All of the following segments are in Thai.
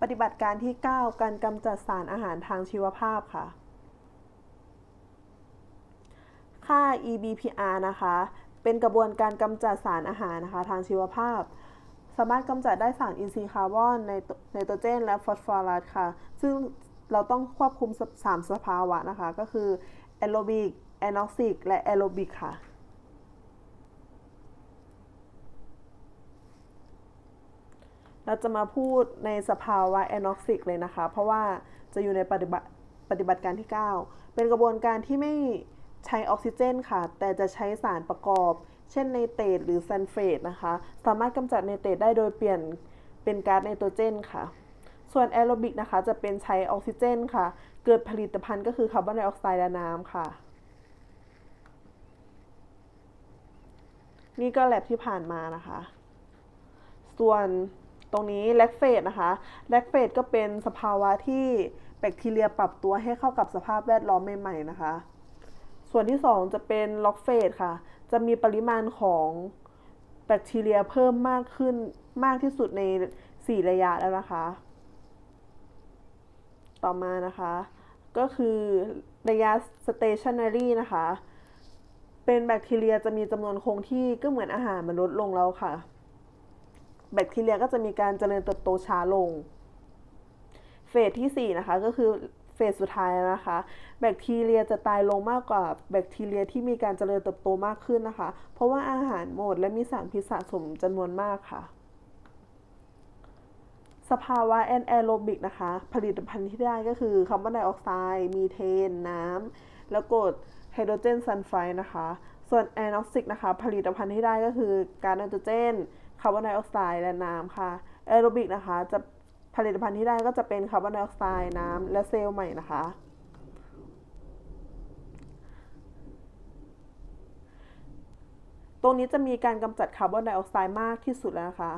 ปฏิบัติการที่ 9 การกำจัดสารอาหารทางชีวภาพค่ะ ค่า EBPR นะคะ เป็นกระบวนการกำจัดสารอาหารนะคะทางชีวภาพ สามารถกำจัดได้สารอินทรีย์คาร์บอนไนไนโตรเจนและฟอสฟอรัสค่ะ ซึ่งเราต้องควบคุม 3 สภาวะนะคะ ก็คือแอโรบิกแอนออกซิก และแอโรบิกค่ะ เราจะมาพูดในสภาวะแอนอกซิกเลยนะคะ เพราะว่าจะอยู่ในปฏิบัติปฏิบัติการที่ 9 เป็นกระบวนการที่ไม่ใช้ออกซิเจนค่ะ แต่จะใช้สารประกอบ เช่นไนเตรตหรือซัลเฟตนะคะ สามารถกำจัดไนเตรตได้โดยเปลี่ยนเป็นก๊าซไนโตรเจนค่ะ ส่วนแอโรบิกนะคะจะเป็นใช้ออกซิเจนค่ะ เกิดผลิตภัณฑ์ก็คือคาร์บอนไดออกไซด์และน้ำค่ะ นี่ก็แลบที่ผ่านมานะคะ ส่วน ตรงนี้แลคเฟตนะคะแลคเฟตก็เป็นสภาวะที่แบคทีเรียปรับตัวให้เข้ากับสภาพแวดล้อมใหม่ๆนะคะ ส่วนที่ 2 จะเป็นล็อกเฟตค่ะ จะมีปริมาณของแบคทีเรียเพิ่มมากขึ้นมากที่สุดใน 4 ระยะแล้วนะคะ ต่อมานะคะ ก็คือระยะ stationary นะคะ เป็นแบคทีเรียจะมีจำนวนคงที่ก็เหมือนอาหารมันลดลงแล้วค่ะ แบคทีเรียก็จะมีการเจริญเติบโตช้าลง เฟสที่ 4 นะคะก็คือเฟสสุดท้ายนะคะ แบคทีเรียจะตายลงมากกว่าแบคทีเรียที่มีการเจริญเติบโตมากขึ้นนะคะ เพราะว่าอาหารหมดและมีสารพิษสะสมจำนวนมากค่ะ สภาวะแอนแอโรบิกนะคะ ผลิตภัณฑ์ที่ได้ก็คือคาร์บอนไดออกไซด์ มีเทน น้ำ แล้วกรดไฮโดรเจนซัลไฟด์นะคะ ส่วนแอนออกซิกนะคะ ผลิตภัณฑ์ที่ได้ก็คือกาซไนโตรเจน คาร์บอนไดออกไซด์และน้ำค่ะแอโรบิกนะคะจะผลิตภัณฑ์ที่ได้ก็จะเป็นคาร์บอนไดออกไซด์น้ำและเซลล์ใหม่นะคะตรงนี้จะมีการกำจัดคาร์บอนไดออกไซด์มากที่สุดแล้วนะคะ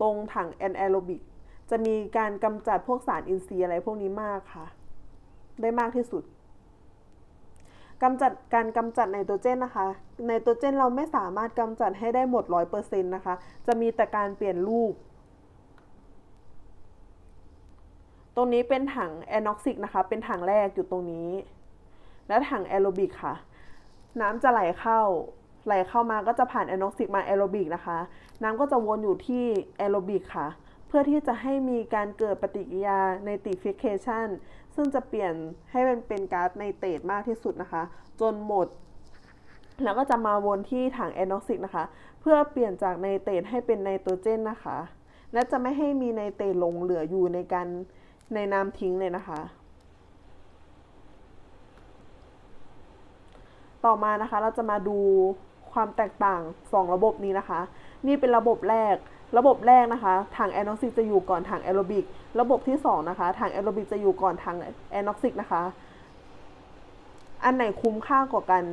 ตรงถังแอนแอโรบิกจะมีการกำจัดพวกสารอินทรีย์อะไรพวกนี้มากค่ะ ได้มากที่สุด กำจัดการกำจัดไนโตรเจนนะคะ ไนโตรเจนเราไม่สามารถกำจัดให้ได้หมด 100%นะคะ จะมีแต่การเปลี่ยนรูป ตรงนี้เป็นถังแอนอกซิกนะคะ เป็นถังแรกอยู่ตรงนี้ และถังแอโรบิกค่ะ น้ำจะไหลเข้า ไหลเข้ามาก็จะผ่านแอนอกซิกมาแอโรบิกนะคะ น้ำก็จะวนอยู่ที่แอโรบิกค่ะ เพื่อที่จะให้มีการเกิดปฏิกิริยาไนติฟิเคชัน ซึ่งจะเปลี่ยนให้มันเป็นก๊าซไนเตรตมากที่สุดนะคะ จนหมด แล้วก็จะมาวนที่ถังแอนอกซิกนะคะ เพื่อเปลี่ยนจากไนเตรตให้เป็นไนโตรเจนนะคะ และจะไม่ให้มีไนเตรตหลงเหลืออยู่ในการในน้ำทิ้งเลยนะคะ ต่อมานะคะเราจะมาดูความแตกต่าง 2 ระบบนี้นะคะ นี่เป็นระบบแรก ระบบแรกนะคะถังแอนอกซิกจะอยู่ก่อนถังแอโรบิก ระบบที่2นะคะถังแอโรบิกจะอยู่ก่อนถังแอนอกซิกนะคะ อันไหนคุ้มค่ากว่ากัน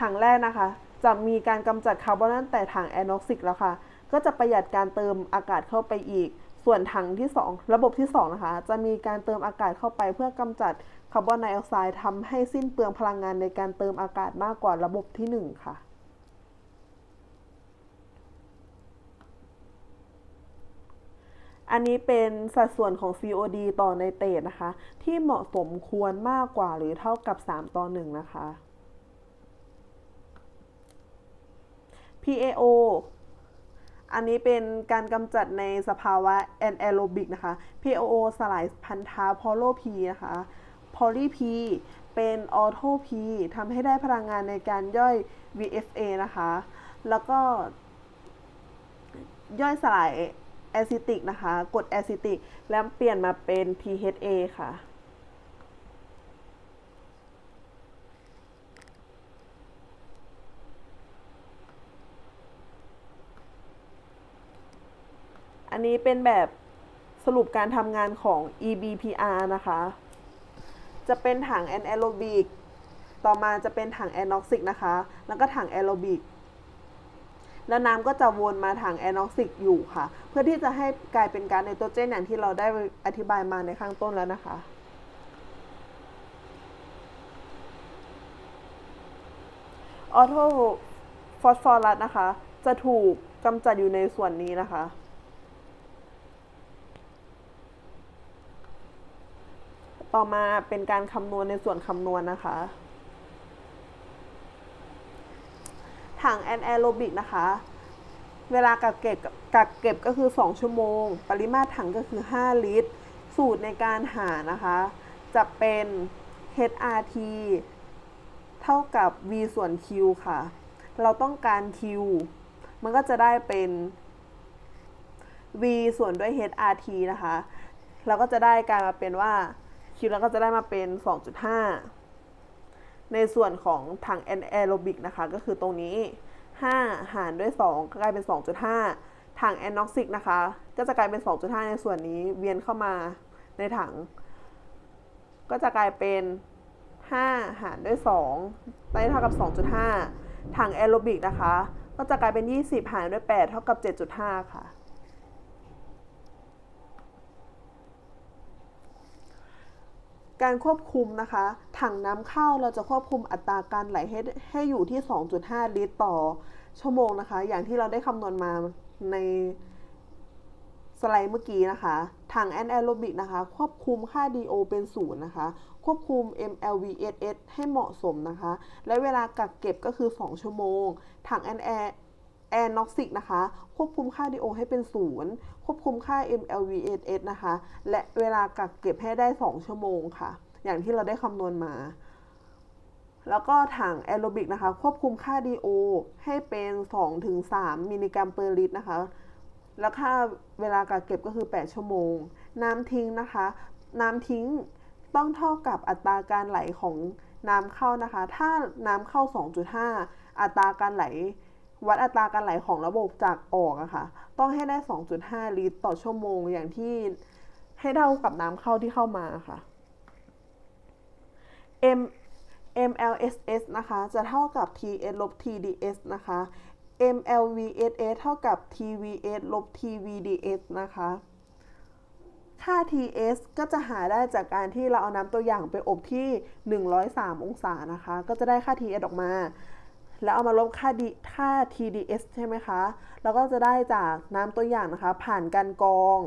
ถังแรกนะคะ จะมีการกำจัดคาร์บอนตั้งแต่ถังแอนอกซิกแล้วค่ะ ก็จะประหยัดการเติมอากาศเข้าไปอีก ส่วนถังที่ 2 ระบบที่2นะคะ จะมีการเติมอากาศเข้าไปเพื่อกำจัดคาร์บอนไดออกไซด์ทำให้สิ้นเปลืองพลังงานในการเติมอากาศมากกว่าระบบที่ 1 ค่ะ อันนี้เป็นสัดส่วนของ COD ต่อไนเตตนะคะ ที่เหมาะสมควรมากกว่าหรือเท่ากับ 3 ต่อ 1 นะคะ PAO อันนี้เป็นการกำจัดในสภาวะแอนแอโรบิกนะคะ PAO สลายพันธะพอโลพีนะคะ พอลีพีเป็นออโทพีทำให้ได้พลังงานในการย่อย VFA นะคะ แล้วก็ย่อยสลาย แอซิติกนะคะ กดแอซิติกแล้วเปลี่ยนมาเป็น PHA ค่ะ อันนี้เป็นแบบสรุปการทำงานของ EBPR นะคะ จะเป็นถังแอนแอโรบิก ต่อมาจะเป็นถังแอนออกซิกนะคะ แล้วก็ถังแอโรบิก แล้วน้ำก็จะวนมาทางแอนอกซิกอยู่ค่ะ เพื่อที่จะให้กลายเป็นการไนโตรเจนอย่างที่เราได้อธิบายมาในข้างต้นแล้วนะคะออโทฟอสฟอรัสนะคะ จะถูกกำจัดอยู่ในส่วนนี้นะคะต่อมาเป็นการคำนวณในส่วนคำนวณนะคะ ถังแอนแอโรบิกนะคะ เวลากักเก็บกักเก็บก็คือ 2 ชั่วโมง ปริมาตรถังก็คือ 5 ลิตร สูตรในการหานะคะ จะเป็น HRT เท่ากับ V ส่วน Q ค่ะ เราต้องการ Q มันก็จะได้เป็น V ส่วนด้วย HRT นะคะ เราก็จะได้กลายมาเป็นว่า Q เราก็จะได้มาเป็น 2.5 ในส่วนของถังแอนแอโรบิกนะคะ ก็คือตรงนี้ 5 หารด้วย 2 ก็กลายเป็น 2.5 ถังแอนน็อกซิกนะคะ ก็จะกลายเป็น 2.5 ในส่วนนี้เวียนเข้ามาในถัง ก็จะกลายเป็น 5 หารด้วย2ได้เท่ากับ 2.5 ถังแอโรบิกนะคะ ก็จะกลายเป็น 20 หารด้วย 8 เท่ากับ 7.5 ค่ะ การควบคุมนะคะ ถังน้ำเข้าเราจะควบคุมอัตราการไหลให้ให้อยู่ที่ 2.5 ลิตรต่อชั่วโมงนะคะ อย่างที่เราได้คำนวณมาในสไลด์เมื่อกี้นะคะถังแอนแอโรบิกนะคะ ควบคุมค่า DO เป็นศูนย์นะคะ ควบคุม MLVSS ให้เหมาะสมนะคะ และเวลากักเก็บก็คือ 2 ชั่วโมง ถังแอนแอ แอนน็อกซิกนะคะ ควบคุมค่า DO ให้เป็นศูนย์ควบคุมค่า MLVSS นะคะ และเวลากักเก็บให้ได้ 2 ชั่วโมงค่ะ อย่างที่เราได้คำนวณมา แล้วก็ถังแอโรบิกนะคะ ควบคุมค่า DO ให้เป็น 2-3 มิลลิกรัมเปอร์ลิตรนะคะ แล้วค่าเวลากักเก็บก็คือ 8 ชั่วโมง น้ำทิ้งนะคะ น้ำทิ้งต้องเท่ากับอัตราการไหลของน้ำเข้านะคะ ถ้าน้ำเข้า 2.5 อัตราการไหล วัดอัตราการไหลของระบบจากออกอะคะ่ะ ต้องให้ได้ 2.5 ลิตรต่อชั่วโมงอย่างที่ให้เท่ากับน้ำเข้าที่เข้ามาค่ะ M MLSS นะคะ จะเท่ากับ TS ลบ TDS นะคะ MLVSS เท่ากับ TVS ลบ TVDS นะคะ ค่า TS ก็จะหาได้จากการที่เราเอาน้ำตัวอย่างไปอบที่ 103 องศานะคะ ก็จะได้ค่า TS ออกมา แล้วเอามาลบค่า D ค่า TDS ใช่ไหมคะ แล้วก็จะได้จากน้ำตัวอย่างนะคะ ผ่านการกรอง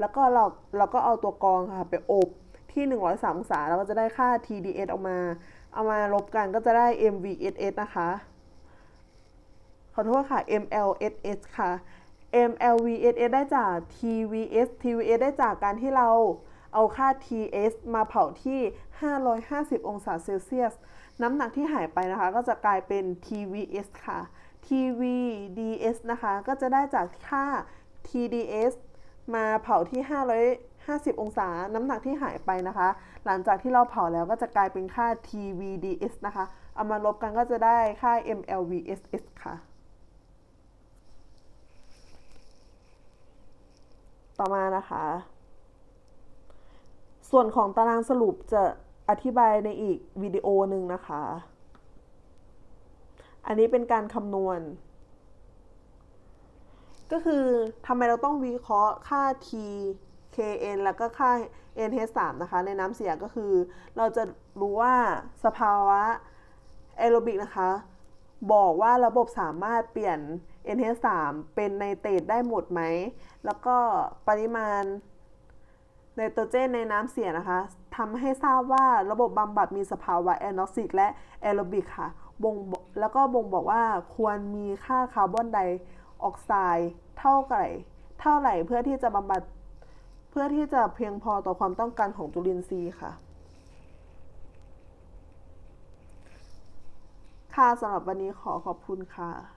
แล้วก็เราเราก็เอาตัวกรองค่ะ ไปอบที่ 103องศาแล้วก็จะได้ค่า TDS ออกมา เอามาลบกันก็จะได้ MVSS นะคะ ขอโทษค่ะ MLSS ค่ะ MLVSS ได้จาก TVS TVS ได้จากการที่เรา เอาค่า TS มาเผาที่ 550 องศาเซลเซียส น้ำหนักที่หายไปนะคะ ก็จะกลายเป็น TVS ค่ะ TVDS นะคะ ก็จะได้จากค่า TDS มาเผาที่ 550 องศา น้ำหนักที่หายไปนะคะ หลังจากที่เราเผาแล้วก็จะกลายเป็นค่า TVDS นะคะ เอามาลบกันก็จะได้ค่า MLVSS ค่ะ ต่อมานะคะ ส่วนของตารางสรุปจะอธิบายในอีกวิดีโอหนึ่งนะคะ อันนี้เป็นการคำนวณ ก็คือทำไมเราต้องวิเคราะห์ค่า T KN แล้วก็ค่า NH3 นะคะ ในน้ำเสียก็คือ เราจะรู้ว่าสภาวะแอโรบิกนะคะ บอกว่าระบบสามารถเปลี่ยน NH3 เป็นไนเตรตได้หมดไหม แล้วก็ปริมาณ ไนโตรเจนในน้ำเสียนะคะทำให้ทราบว่าระบบบำบัดมีสภาวะแอนอซิกและแอโรบิกค่ะบ่งแล้วก็บ่งบอกว่าควรมีค่าคาร์บอนไดออกไซด์เท่าไหร่เท่าไหร่เพื่อที่จะบำบัดเพื่อที่จะเพียงพอต่อความต้องการของจุลินทรีย์ค่ะ ค่ะสำหรับวันนี้ขอขอบคุณค่ะ